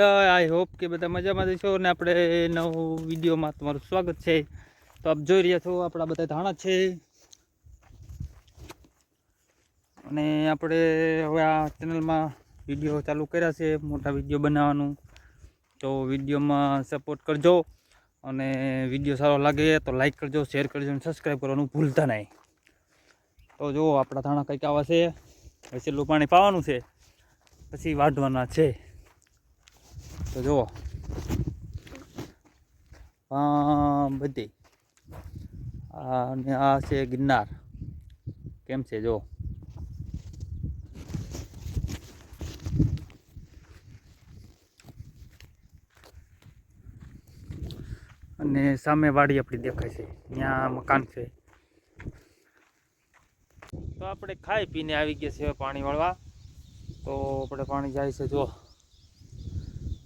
I hope કે બધા મજામાં જ છો અને આપણે નવો વિડીયોમાં તમારું સ્વાગત છે. તો આપ જોઈ રહ્યા છો, આપણા બધા ધાણા છે. અને આપણે હવે આ ચેનલમાં વીડિયો ચાલુ કર્યા છે, મોટા વીડિયો બનાવવાનું. તો વિડીયોમાં સપોર્ટ કરજો અને વીડિયો સારો લાગે તો લાઈક કરજો શેર કરજો અને સબસ્ક્રાઈબ કરવાનું ભૂલતા નહીં. તો જુઓ, આપણા ધાણા કંઈક આવા છે. હવે છેલ્લું પાણી પાવાનું છે. પછી વાઢવાના છે. તો જુઓ. બધી. આ અને આ છે ગિરનાર. કેમ છે જો અને સામે વાડી આપણી દેખાય છે. ત્યાં મકાન છે. તો આપણે ખાઈ પીને આવી ગયા છે હવે પાણી વળવા. તો આપણે પાણી જાય છે જો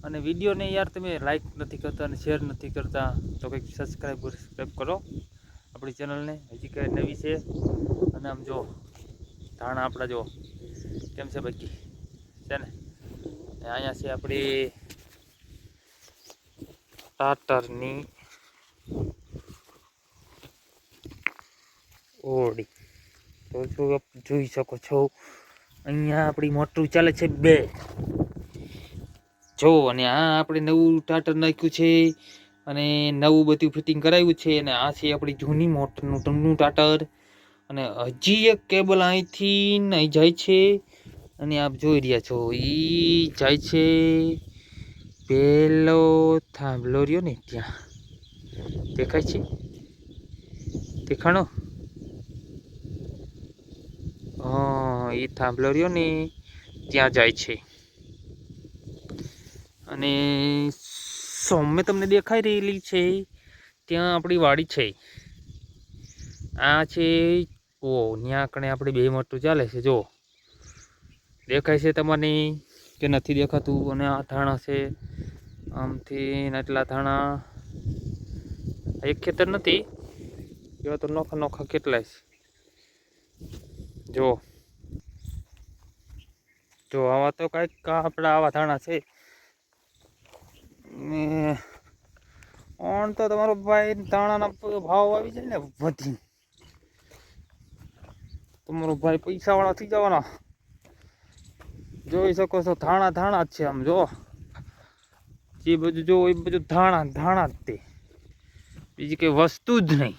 અને વિડીયોને યાર તમે લાઈક નથી કરતા અને શેર નથી કરતા, તો કંઈક સબસ્ક્રાઈબ સબસ્ક્રાઈબ કરો. આપણી ચેનલને હજી કંઈ નવી છે. અને આમ જો, ધાણા આપણા જો, કેમ છે બાકી? છે ને? અહીંયા છે આપણી ટાટરની ઓડી તો જો જોઈ શકો છો? અહીંયા આપણી મોટું ચાલે છે બે. જો, અને આ આપણે નવું ટાટર નાખ્યું છે, અને નવું બધું ફિટિંગ કરાવ્યું છે, અને આ છે આપણી જૂની મોટરનું ટૂંકનું ટાટર અને હજી એક કેબલ અહીંથી નહીં જાય છે, અને આપ જોઈ રહ્યા છો એ જાય છે, પેલો થાંભલો રહ્યો ને ત્યાં. દેખાય છે? દેખાણો? હા એ થાંભલો રહ્યો ને, ત્યાં જાય છે. અને સૌમ્ય તમને દેખાઈ રહેલી છે, ત્યાં આપણી વાડી છે. આ છે, ઓ ત્યાં કણે આપણે બે મોટું ચાલે છે જો દેખાય છે તમારે કે નથી દેખાતું અને આ ધાણા છે. આમથી ને એટલા ધાણા એક ખેતર નથી, એવા તો નોખા નોખા કેટલાય છે. જો જો આવા તો કાંઈક આપણા આવા ધાણા છે ને ઓણ તો તમારો ભાઈ ધાણાના ભાવ આવી જાય ને વધી. તમારો ભાઈ પૈસાવાળા થઈ જવાના. જોઈ શકો છો, ધાણા ધાણા જ છે આમ, જો. જે બધું જો એ બધું ધાણા ધાણા જ તે. બીજી કઈ વસ્તુ જ નહીં.